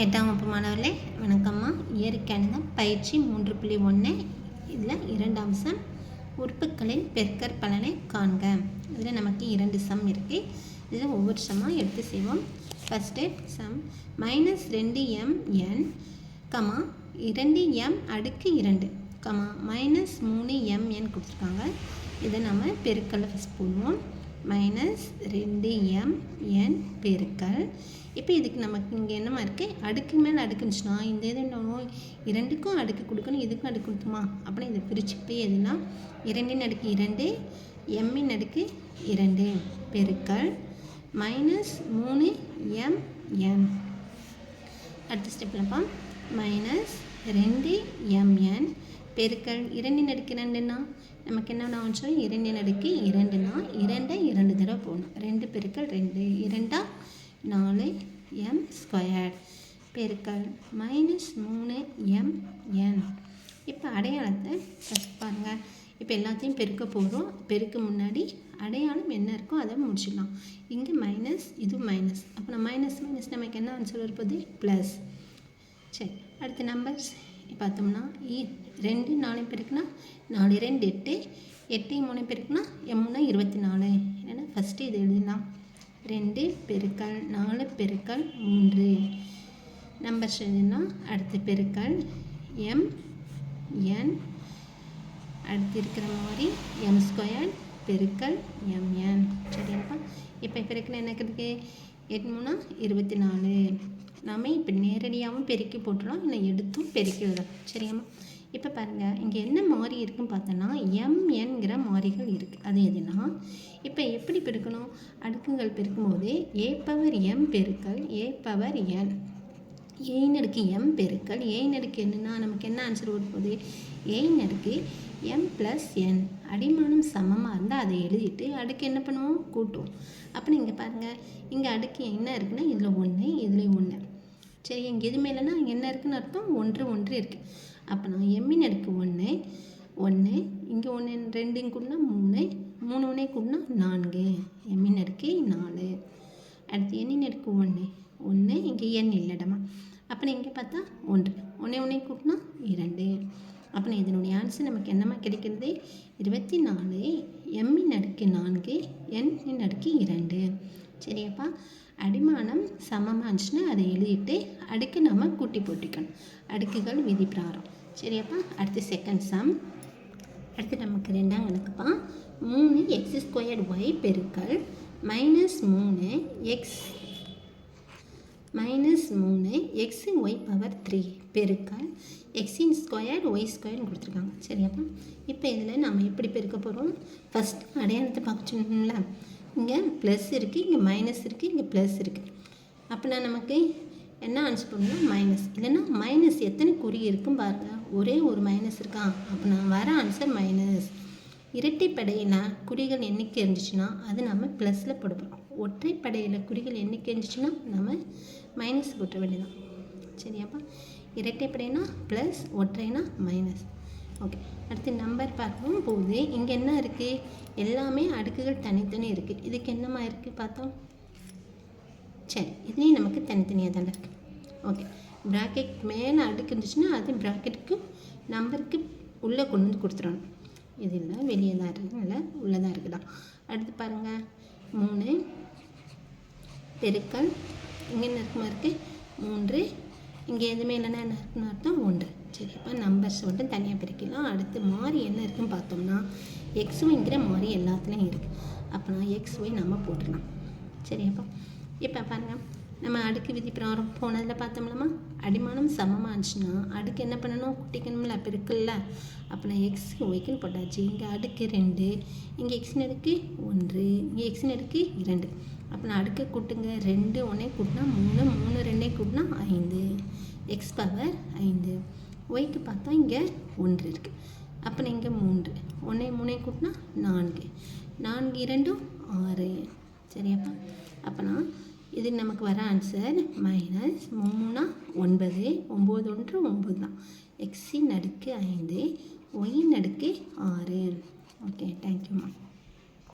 எட்டாம் வகுப்பு மாணவர்களே வணக்கம்மா. இயற்கையானதான் பயிற்சி மூன்று புள்ளி ஒன்று இதில் இரண்டு அம்சம். உறுப்புகளின் பெருக்கற் பலனை காண்க. இதில் நமக்கு இரண்டு சம் இருக்குது இதில் ஒவ்வொரு சம்மாக எடுத்து செய்வோம். First sum. மைனஸ் ரெண்டு எம் என் கமா இரண்டு எம் அடுக்கு இரண்டு. கமா மைனஸ் மூணு எம் என் கொடுத்துருக்காங்க. இதை நம்ம பெருக்கலை ஃபஸ்ட் போடுவோம். மைனஸ் ரெண்டு எம் என் பெருக்கல். இப்போ இதுக்கு நமக்கு இங்கே என்னமா இருக்குது அடுக்கு மேலே அடுக்குனுச்சுன்னா இந்த இது என்ன இரண்டுக்கும் அடுக்கு கொடுக்கணும் இதுக்கும் அடுக்கு கொடுத்துமா அப்படின்னா இதை பிரித்து போய் எதுனா இரண்டின் அடுக்கு இரண்டு எம்மின் அடுக்கு இரண்டு பெருக்கல். மைனஸ் மூணு எம் என் அடுத்த ஸ்டெப்லப்பா மைனஸ் ரெண்டு எம்என் பெருக்கல் இரண்டின் அடுக்கு ரெண்டுன்னா நமக்கு என்ன ஆச்சு இரண்டின் அடுக்கு இரண்டுனா இரண்டை இரண்டு தடவை போகணும் ரெண்டு பெருக்கல் ரெண்டு. இரண்டா நாலு எம் ஸ்கொயர் பெருக்கல் மைனஸ் மூணு எம் என் இப்போ அடையாளத்தை ஃபஸ்ட் பாருங்கள் இப்போ எல்லாத்தையும் பெருக்க போகிறோம் பெருக்க முன்னாடி அடையாளம் என்ன இருக்கோ அதை முடிச்சிடலாம். இங்கே மைனஸ் இது மைனஸ் அப்போ நான் மைனஸ் மைனஸ் நமக்கு என்ன ஆன்சர் இருப்பது ப்ளஸ் சரி அடுத்த நம்பர்ஸ் பார்த்தோம்னா ரெண்டு நாலு பெருக்குனா நாலு ரெண்டு எட்டு எட்டு மூணு பெருக்குனா எம்னா இருபத்தி நாலு. ஏன்னா ஃபஸ்ட்டு இது எழுதலாம் ரெண்டு பெருக்கல் நாலு பெருக்கல் மூன்று. நம்பர்ஸ் எழுதுனா அடுத்து பெருக்கல் எம் என். அடுத்து இருக்கிற மாதிரி எம் ஸ்கொயர் பெருக்கல் எம்என் சரியாப்பா? இப்போ பெருக்கல் என்ன இருக்குது? எட்டு மூணா இருபத்தி நாலு. நாம் இப்போ நேரடியாகவும் பெருக்கி போட்டுடலாம் இல்லை எடுத்தும் பெருக்கி விடலாம் சரியாம்மா? இப்போ பாருங்கள் இங்கே என்ன மாறி இருக்குன்னு பார்த்தோன்னா எம்என்கிற மாறிகள் இருக்குது அது எதுனா இப்போ எப்படி பெருக்கணும்? அடுக்குகள் பெருக்கும்போது ஏ பவர் எம் பெருக்கல் ஏ பவர் என் ஏன் அடுக்கு எம் பெருக்கல் ஏன் அடுக்கு என்னன்னா நமக்கு என்ன ஆன்சர் போது? ஏன் அடுக்கு எம் ப்ளஸ் என் அடிமானம் சமமாக இருந்தால் அதை எழுதிட்டு அடுக்கு என்ன பண்ணுவோம்? கூட்டுவோம். அப்புறம் இங்கே பாருங்கள் இங்கே அடுக்கு என்ன இருக்குன்னா இதில் ஒன்று இதில் ஒன்று சரி இங்கே எதுவுமே இல்லைன்னா என்ன இருக்குன்னு அர்த்தம்? ஒன்று ஒன்று இருக்குது அப்போ நான் எம்மின் அடுக்கு ஒன்று ஒன்று இங்கே ஒன்று ரெண்டு கூடனா மூணு மூணு ஒன்றே கூடனா நான்கு. எம்மின் அடுக்கு நாலு. அடுத்து எண்ணின் அடுக்கு ஒன்று ஒன்று இங்கே எண் இல்லைடமா. அப்புறம் இங்கே பார்த்தா ஒன்று. ஒன்றே ஒன்றே கூட்டினா இரண்டு. அப்போ இதனுடைய ஆன்சர் நமக்கு என்னமா கிடைக்கிறது? இருபத்தி நாலு எம்மின் அடுக்கு நான்கு எண்ணின் அடுக்கு இரண்டு. சரியாப்பா. அடிமானம் சமமாக இருந்துச்சுன்னா அதை எழுதிட்டு அடுக்கு நம்ம கூட்டி போட்டிக்கணும். அடுக்குகள் விதி பிராரம் சரியாப்பா. அடுத்து செகண்ட் சம் அடுத்து நமக்கு ரெண்டாம் கணக்குப்பா. மூணு எக்ஸ் ஸ்கொயர்ட் ஒய் பெருக்கள் மைனஸ் மூணு எக்ஸ் மைனஸ் மூணு எக்ஸ் ஒய் பவர் த்ரீ பெருக்கல் எக்ஸின் ஸ்கொயர் ஒய் ஸ்கொயர்னு கொடுத்துருக்காங்க. சரியாப்பா. இப்போ இதில் நம்ம எப்படி பெருக்க போகிறோம் ஃபஸ்ட் அடையாளத்தை பார்க்க சொன்னோம்ல இங்கே ப்ளஸ் இருக்குது இங்கே மைனஸ் இருக்குது இங்கே ப்ளஸ் இருக்குது அப்படின்னா நமக்கு என்ன ஆன்சர் பண்ணணும் மைனஸ் இல்லைன்னா மைனஸ் எத்தனை குறி இருக்கும் பாருங்கள் ஒரே ஒரு மைனஸ் இருக்கா? அப்போ நான் வர ஆன்சர் மைனஸ் இரட்டைப்படையில் குறிகள் எண்ணிக்கை இருந்துச்சுன்னா அது நம்ம ப்ளஸில் போடுவோம் ஒற்றைப்படையில் குறிகள் எண்ணிக்கை இருந்துச்சுன்னா நம்ம மைனஸ் போட்ட வேண்டியதான் சரியாப்பா? இரட்டைப்படைனா ப்ளஸ் ஒற்றைனா மைனஸ் ஓகே அடுத்து நம்பர் பார்க்கவும் போது இங்கே என்ன இருக்குது எல்லாமே அடுக்குகள் தனித்தனி இருக்குது இதுக்கு என்னமா இருக்குது பார்த்தோம்? சரி இதுலேயும் நமக்கு தனித்தனியாக தான் இருக்குது ஓகே ப்ராக்கெட் மேலே அடுக்கு இருந்துச்சுன்னா அது ப்ராக்கெட்டுக்கு நம்பருக்கு உள்ளே கொண்டு வந்து கொடுத்துடணும். இது இல்லை வெளியே தான் இருக்குதுல்ல உள்ளே தான் இருக்குதா அடுத்து பாருங்கள் மூணு பெருக்கல். இங்கே என்ன இருக்குமா இருக்குது மூன்று. இங்கே எதுவுமே இல்லைன்னா என்ன இருக்குன்னு அர்த்தம்? ஒன்று. சரி அப்போ நம்பர்ஸ் மட்டும் தனியாக பிரிக்கலாம். அடுத்து மாறி என்ன இருக்குன்னு பார்த்தோம்னா எக்ஸ் ஒய்ங்கிற மாறி எல்லாத்துலேயும் இருக்குது அப்போனா எக்ஸ் ஒய் நம்ம போட்டுடலாம். சரி அப்போ இப்போ பாருங்கள் நம்ம அடுக்கு விதி பிராரம் போனதில் பார்த்தோம்லமா அடிமானம் சமமாக இருந்துச்சுன்னா அடுக்கு என்ன பண்ணணும்? குட்டிக்கணும்ல அப்போ இருக்குல்ல. அப்போ நான் எக்ஸ் ஒய்க்குன்னு போட்டாச்சு. இங்கே அடுக்கு ரெண்டு இங்கே எக்ஸின் அடுக்கு ஒன்று இங்கே எக்ஸின் அடுக்கு இரண்டு. அப்போ நான் அடுக்க கூட்டுங்க. ரெண்டு ஒன்றே கூட்டினா மூணு மூணு ரெண்டே கூட்டினா ஐந்து. எக்ஸ் பவர் ஐந்து. ஒய்க்கு பார்த்தா இங்கே ஒன்று இருக்குது அப்புறம் இங்கே மூன்று. ஒன்றே மூணே கூட்டினா நான்கு. நான்கு இரண்டும் ஆறு. சரியாப்பா? அப்போனா இது நமக்கு வர ஆன்சர் மைனஸ் மூணா ஒன்பது. ஒம்பது ஒன்று ஒம்பது தான். எக்ஸின் அடுக்கு ஐந்து ஒயின் அடுக்கு ஆறு. ஓகே தேங்க்யூம்மா